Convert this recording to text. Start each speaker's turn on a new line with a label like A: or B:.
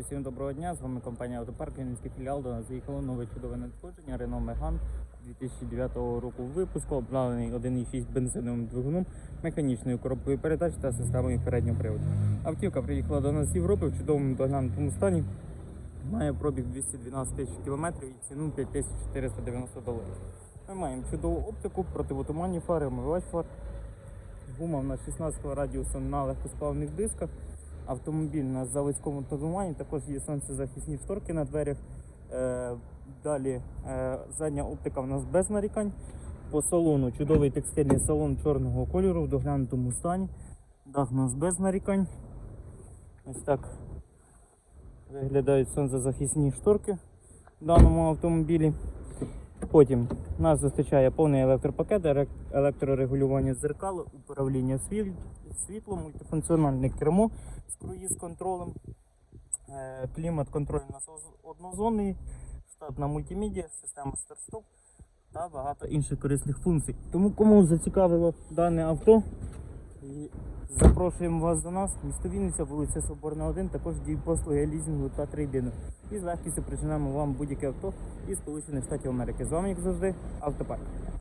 A: Всім доброго дня, з вами компанія Автопарк, Вінницький філіал. До нас заїхало нове чудове надходження Renault Megane 2009 року випуску, обладнаний 1,6 бензиновим двигуном, механічною коробкою передач та системою переднього приводу. Автівка приїхала до нас з Європи в чудовому доглянутому стані. Має пробіг 212 тисяч кілометрів і ціну 5490 доларів. Ми маємо чудову оптику, противотуманні фари, омивач фар. Гума в нас 16 радіусу на легкосплавних дисках. Автомобіль на заводському тонуванні, також є сонцезахисні шторки на дверях. Е, далі е, задня оптика в нас без нарікань. По салону чудовий текстильний салон чорного кольору в доглянутому стані. Дах у нас без нарікань. Ось так виглядають сонцезахисні шторки в даному автомобілі. Потім нас зустрічає повний електропакет, електрорегулювання дзеркал, управління світлом, мультифункціональне кермо з круїз-контролем, е, клімат-контроль у нас оз- однозонний, штатна мультимедіа, система старт-стоп та багато інших корисних функцій. Тому кому зацікавило дане авто, і запрошуємо вас до нас, місто Вінниця, вулиця Соборна 1, також дій послуги лізінгу та трейдину. І з легкістю причинаємо вам будь-яке авто із Сполучених Штатів Америки. З вами, як завжди, автопарк.